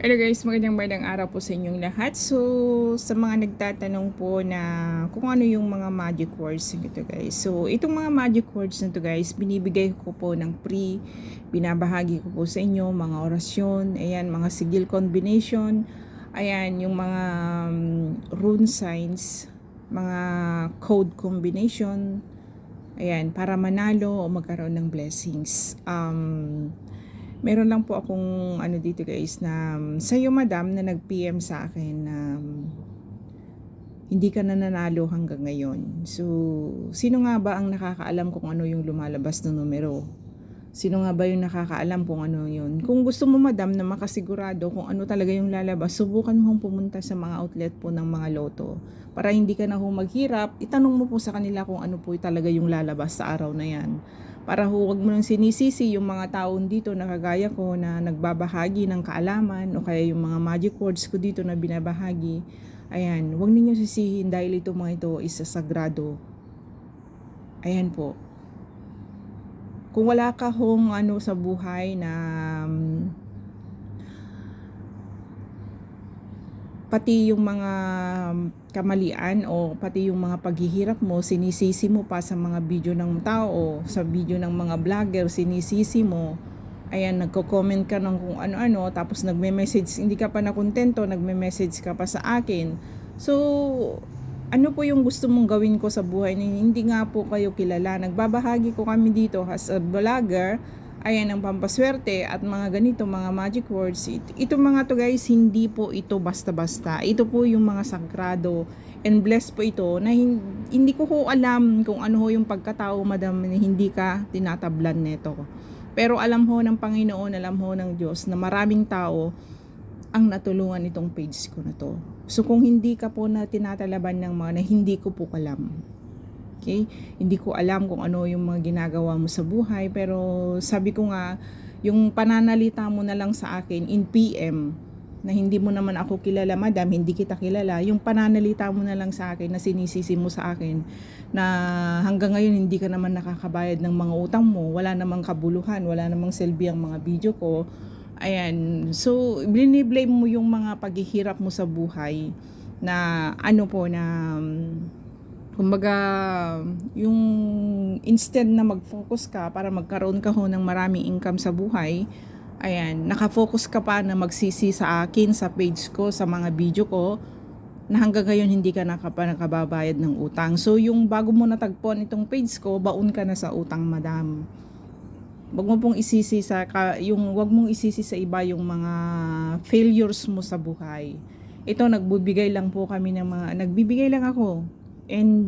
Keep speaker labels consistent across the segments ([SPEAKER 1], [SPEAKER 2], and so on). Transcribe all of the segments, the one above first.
[SPEAKER 1] Hello guys, magandang magandang araw po sa inyong lahat. So, sa mga nagtatanong po na kung ano yung mga magic words ito guys. So, itong mga magic words na to guys, binibigay ko po ng free. Binabahagi ko po sa inyo mga orasyon, ayan, mga sigil combination, ayan, yung mga um, rune signs, mga code combination, ayan, para manalo o magkaroon ng blessings. Um, Meron lang po akong ano dito guys na um, sa'yo madam na nag-PM sa akin na um, hindi ka na nanalo hanggang ngayon. So, sino nga ba ang nakakaalam kung ano yung lumalabas na numero? Sino nga ba yung nakakaalam kung ano yun? Kung gusto mo madam na makasigurado kung ano talaga yung lalabas, subukan mong pumunta sa mga outlet po ng mga loto. Para hindi ka na ho maghirap, itanong mo po sa kanila kung ano po talaga yung lalabas sa araw na yan para huwag mo nang sinisisi yung mga taon dito na kagaya ko na nagbabahagi ng kaalaman o kaya yung mga magic words ko dito na binabahagi. Ayan, huwag ninyo sisihin dahil ito mga ito isa sagrado. Ayan po. Kung wala ka hong ano sa buhay na um, pati yung mga kamalian o pati yung mga paghihirap mo, sinisisi mo pa sa mga video ng tao, sa video ng mga vlogger, sinisisi mo. Ayan, nagko-comment ka ng kung ano-ano, tapos nagme-message, hindi ka pa nakontento, nagme-message ka pa sa akin. So, ano po yung gusto mong gawin ko sa buhay ninyo? Hindi nga po kayo kilala. Nagbabahagi ko kami dito as a vlogger, ayan ang pampaswerte at mga ganito, mga magic words. It, ito mga to guys, hindi po ito basta-basta. Ito po yung mga sagrado and blessed po ito na hindi, hindi ko ho alam kung ano ho yung pagkatao madam na hindi ka tinatablan nito. Pero alam ho ng Panginoon, alam ho ng Diyos na maraming tao ang natulungan itong page ko na to. So kung hindi ka po na tinatalaban ng mga na hindi ko po alam, Okay? Hindi ko alam kung ano yung mga ginagawa mo sa buhay pero sabi ko nga yung pananalita mo na lang sa akin in PM na hindi mo naman ako kilala madam, hindi kita kilala, yung pananalita mo na lang sa akin na sinisisi mo sa akin na hanggang ngayon hindi ka naman nakakabayad ng mga utang mo, wala namang kabuluhan, wala namang selbi ang mga video ko. Ayan, so blame mo yung mga paghihirap mo sa buhay na ano po na kumbaga yung instead na mag-focus ka para magkaroon ka ho ng maraming income sa buhay ayan, nakafocus ka pa na magsisi sa akin sa page ko, sa mga video ko na hanggang ngayon hindi ka nakapa nakababayad ng utang. So yung bago mo natagpuan itong page ko, baon ka na sa utang, madam. Wag mo pong isisi sa ka, yung wag mong isisi sa iba yung mga failures mo sa buhay. Ito nagbibigay lang po kami ng mga nagbibigay lang ako and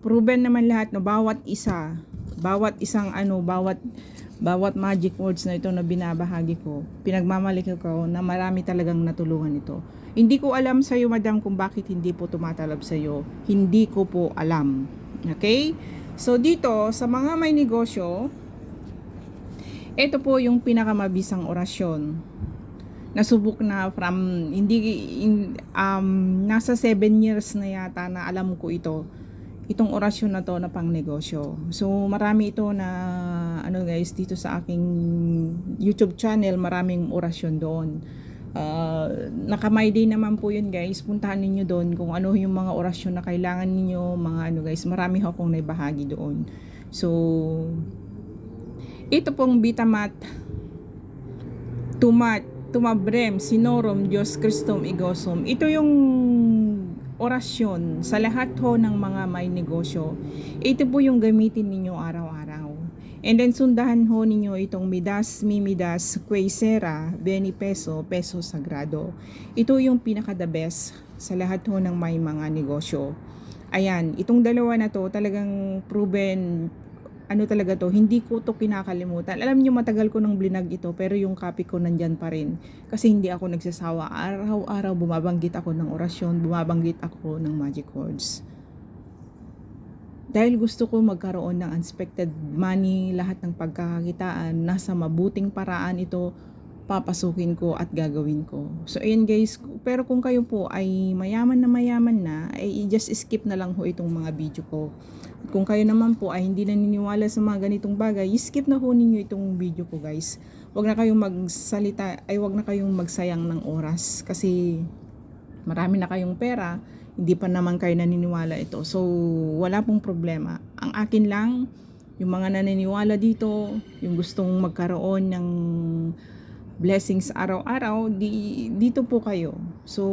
[SPEAKER 1] proven naman lahat no bawat isa bawat isang ano bawat bawat magic words na ito na binabahagi ko pinagmamalaki ko na marami talagang natulungan ito. Hindi ko alam sa iyo madam kung bakit hindi po tumatalab sa iyo hindi ko po alam. Okay? So dito sa mga may negosyo ito po yung pinakamabisang orasyon nasubok na from hindi in, um, nasa 7 years na yata na alam ko ito itong orasyon na to na pang negosyo so marami ito na ano guys dito sa aking youtube channel maraming orasyon doon. Uh, nakamay day naman po yun guys. Puntahan ninyo doon kung ano yung mga orasyon na kailangan ninyo mga ano guys marami akong naibahagi doon. So ito pong Vitamat Tumat tumabrem, sinorom, Diyos Kristum igosum. Ito yung orasyon sa lahat ho ng mga may negosyo. Ito po yung gamitin ninyo araw-araw. And then sundahan ho ninyo itong Midas, Mimidas, Quaisera, Beni Peso, Peso Sagrado. Ito yung pinaka the best sa lahat ho ng may mga negosyo. Ayan, itong dalawa na to talagang proven ano talaga to, hindi ko to kinakalimutan. Alam niyo matagal ko nang blinag ito, pero yung copy ko nandyan pa rin. Kasi hindi ako nagsasawa. Araw-araw bumabanggit ako ng orasyon, bumabanggit ako ng magic words. Dahil gusto ko magkaroon ng unexpected money, lahat ng pagkakakitaan, nasa mabuting paraan ito papasukin ko at gagawin ko. So, ayan guys, pero kung kayo po ay mayaman na mayaman na, ay just skip na lang ho itong mga video ko. At kung kayo naman po ay hindi naniniwala sa mga ganitong bagay, skip na ho ninyo itong video ko guys. Huwag na kayong magsalita, ay huwag na kayong magsayang ng oras kasi marami na kayong pera, hindi pa naman kayo naniniwala ito. So, wala pong problema. Ang akin lang, yung mga naniniwala dito, yung gustong magkaroon ng blessings araw-araw, di, dito po kayo. So,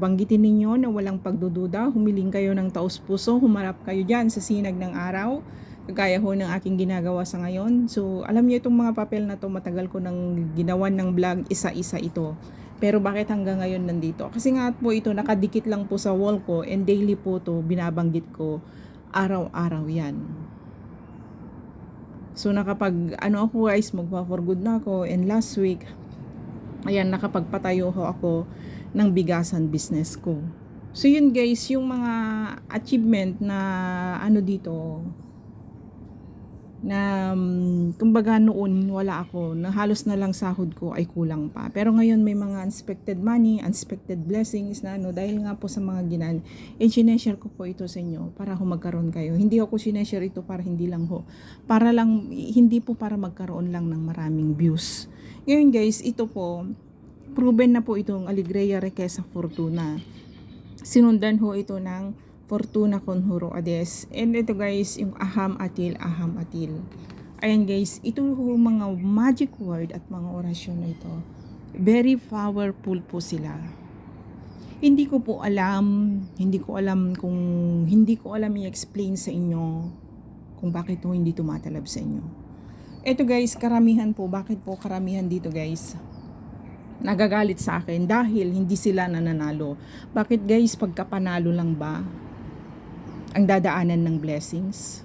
[SPEAKER 1] banggitin ninyo na walang pagdududa, humiling kayo ng taos puso, humarap kayo dyan sa sinag ng araw, kagaya ho ng aking ginagawa sa ngayon. So, alam niyo itong mga papel na to matagal ko nang ginawan ng vlog, isa-isa ito. Pero bakit hanggang ngayon nandito? Kasi nga po ito, nakadikit lang po sa wall ko and daily po to binabanggit ko araw-araw yan. So nakapag ano ako guys, magpa-for good na ako and last week ayan nakapagpatayo ho ako ng bigasan business ko. So yun guys, yung mga achievement na ano dito na um, kumbaga noon wala ako, na halos na lang sahod ko ay kulang pa. Pero ngayon may mga unexpected money, unexpected blessings na ano, dahil nga po sa mga ginan, eh sineshare ko po ito sa inyo para ho magkaroon kayo. Hindi ako sineshare ito para hindi lang ho, para lang, hindi po para magkaroon lang ng maraming views. Ngayon guys, ito po, proven na po itong Alegria Requesa Fortuna. Sinundan ho ito ng Fortuna Conjuro Ades. And ito guys, yung aham atil, aham atil. Ayan guys, ito ho mga magic word at mga orasyon na ito. Very powerful po sila. Hindi ko po alam, hindi ko alam kung, hindi ko alam i-explain sa inyo kung bakit ho hindi tumatalab sa inyo. Ito guys, karamihan po, bakit po karamihan dito guys? nagagalit sa akin dahil hindi sila nananalo. Bakit guys, pagkapanalo lang ba ang dadaanan ng blessings?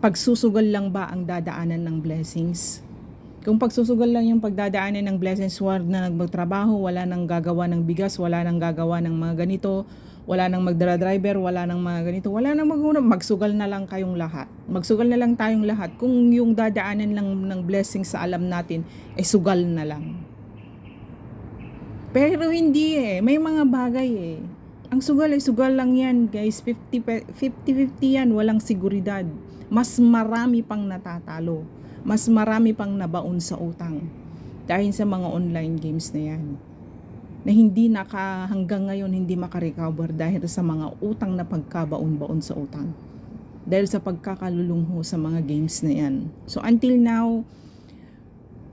[SPEAKER 1] Pagsusugal lang ba ang dadaanan ng blessings? Kung pagsusugal lang yung pagdadaanan ng blessings, wala na nagtrabaho, wala nang gagawa ng bigas, wala nang gagawa ng mga ganito, wala nang magdra-driver, wala nang mga ganito, wala nang maguna, magsugal na lang kayong lahat. Magsugal na lang tayong lahat. Kung yung dadaanan lang ng blessings sa alam natin, eh sugal na lang. Pero hindi eh, may mga bagay eh. Ang sugal ay sugal lang yan, guys. 50 50-50 yan, walang seguridad. Mas marami pang natatalo. Mas marami pang nabaon sa utang. Dahil sa mga online games na yan. Na hindi naka, hanggang ngayon hindi makarecover dahil sa mga utang na pagkabaon-baon sa utang. Dahil sa pagkakalulungho sa mga games na yan. So until now,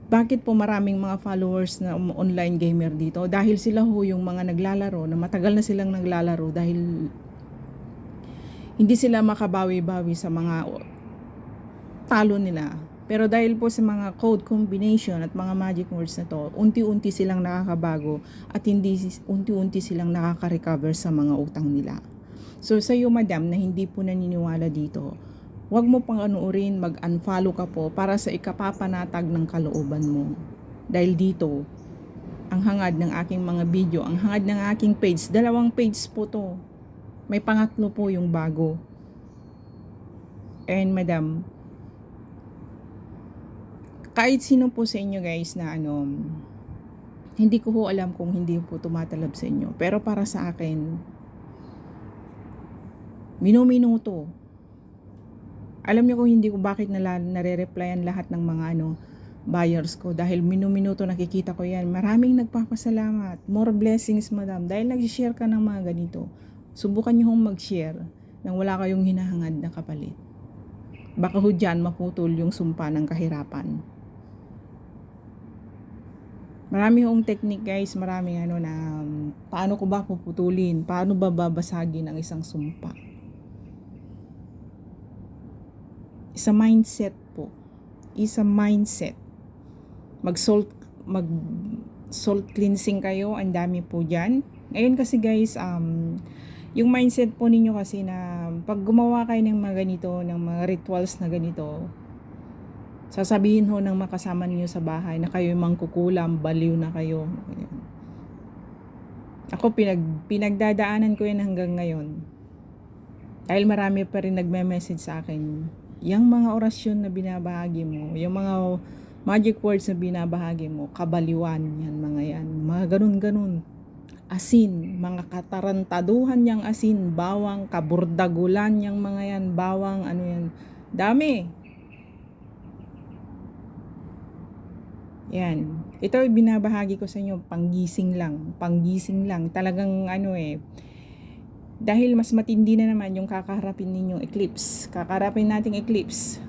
[SPEAKER 1] bakit po maraming mga followers na um- online gamer dito? Dahil sila ho yung mga naglalaro na matagal na silang naglalaro dahil hindi sila makabawi-bawi sa mga talo nila. Pero dahil po sa mga code combination at mga magic words na to, unti-unti silang nakakabago at hindi unti-unti silang nakaka-recover sa mga utang nila. So sa iyo madam na hindi po naniniwala dito, Huwag mo pang anuurin, mag-unfollow ka po para sa ikapapanatag ng kalooban mo. Dahil dito, ang hangad ng aking mga video, ang hangad ng aking page, dalawang page po to. May pangatlo po yung bago. And madam, kahit sino po sa inyo guys na ano, hindi ko ho alam kung hindi po tumatalab sa inyo. Pero para sa akin, minuminuto, alam niyo kung hindi ko bakit nala, nare-replyan lahat ng mga ano, buyers ko dahil minuminuto nakikita ko yan. Maraming nagpapasalamat. More blessings, madam. Dahil nag-share ka ng mga ganito. Subukan niyo hong mag-share nang wala kayong hinahangad na kapalit. Baka ho dyan maputol yung sumpa ng kahirapan. Marami hong technique guys, maraming ano na um, paano ko ba puputulin, paano ba babasagin ang isang sumpa. Isa mindset po. Isa mindset. Mag-salt, mag salt cleansing kayo, ang dami po dyan. Ngayon kasi guys, um, yung mindset po ninyo kasi na pag gumawa kayo ng mga ganito, ng mga rituals na ganito, sasabihin ho ng makasama niyo sa bahay na kayo yung mangkukulam, baliw na kayo. Ako, pinag, pinagdadaanan ko yan hanggang ngayon. Dahil marami pa rin nagme-message sa akin, yung mga orasyon na binabahagi mo, yung mga magic words na binabahagi mo, kabaliwan yan mga yan, mga ganun-ganun. Asin, mga katarantaduhan yang asin, bawang, kaburdagulan yang mga yan, bawang, ano yan, dami. Yan. Ito ay binabahagi ko sa inyo, panggising lang, panggising lang. Talagang ano eh, dahil mas matindi na naman yung kakaharapin ninyong eclipse. Kakaharapin nating eclipse.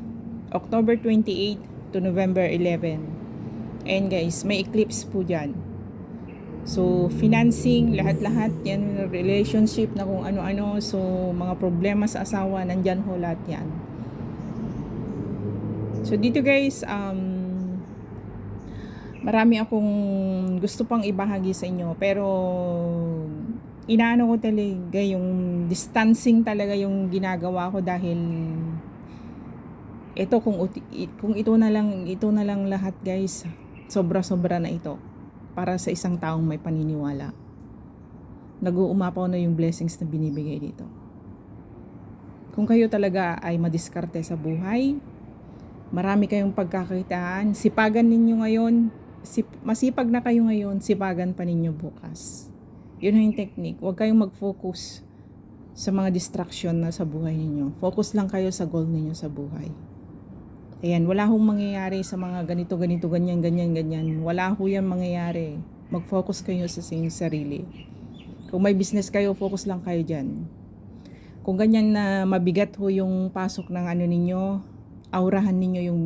[SPEAKER 1] October 28 to November 11. And guys, may eclipse po dyan. So, financing, lahat-lahat yan, relationship na kung ano-ano. So, mga problema sa asawa, nandyan ho lahat yan. So, dito guys, um, marami akong gusto pang ibahagi sa inyo. Pero, inaano ko talaga yung distancing talaga yung ginagawa ko dahil ito kung kung ito na lang ito na lang lahat guys. Sobra-sobra na ito para sa isang taong may paniniwala. Nag-uumapaw na yung blessings na binibigay dito. Kung kayo talaga ay madiskarte sa buhay marami kayong pagkakakitaan sipagan ninyo ngayon. Sip- masipag na kayo ngayon. Sipagan pa ninyo bukas yun ang yung technique huwag kayong mag-focus sa mga distraction na sa buhay ninyo focus lang kayo sa goal ninyo sa buhay Ayan, wala hong mangyayari sa mga ganito, ganito, ganyan, ganyan, ganyan. Wala ho yan mangyayari. Mag-focus kayo sa inyong sarili. Kung may business kayo, focus lang kayo dyan. Kung ganyan na mabigat ho yung pasok ng ano ninyo, aurahan ninyo yung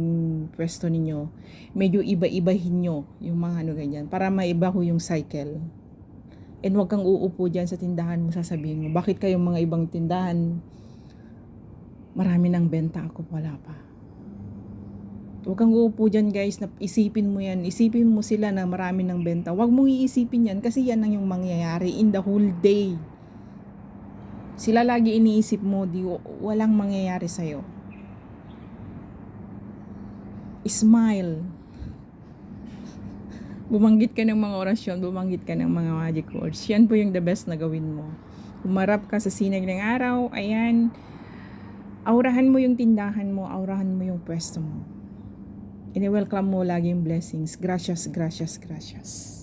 [SPEAKER 1] pwesto ninyo. Medyo iba-ibahin nyo yung mga ano ganyan para maiba ho yung cycle. And wag kang uupo dyan sa tindahan mo, sasabihin mo, bakit kayong mga ibang tindahan, marami ng benta ako, wala pa. Huwag kang uupo dyan guys, na isipin mo yan. Isipin mo sila na marami ng benta. Huwag mong iisipin yan kasi yan ang yung mangyayari in the whole day. Sila lagi iniisip mo, di walang mangyayari sa'yo. Smile. Bumanggit ka ng mga orasyon, bumanggit ka ng mga magic words. Yan po yung the best na gawin mo. Umarap ka sa sinag ng araw, ayan, aurahan mo yung tindahan mo, aurahan mo yung pwesto mo. Ini-welcome mo lagi yung blessings. Gracias, gracias, gracias.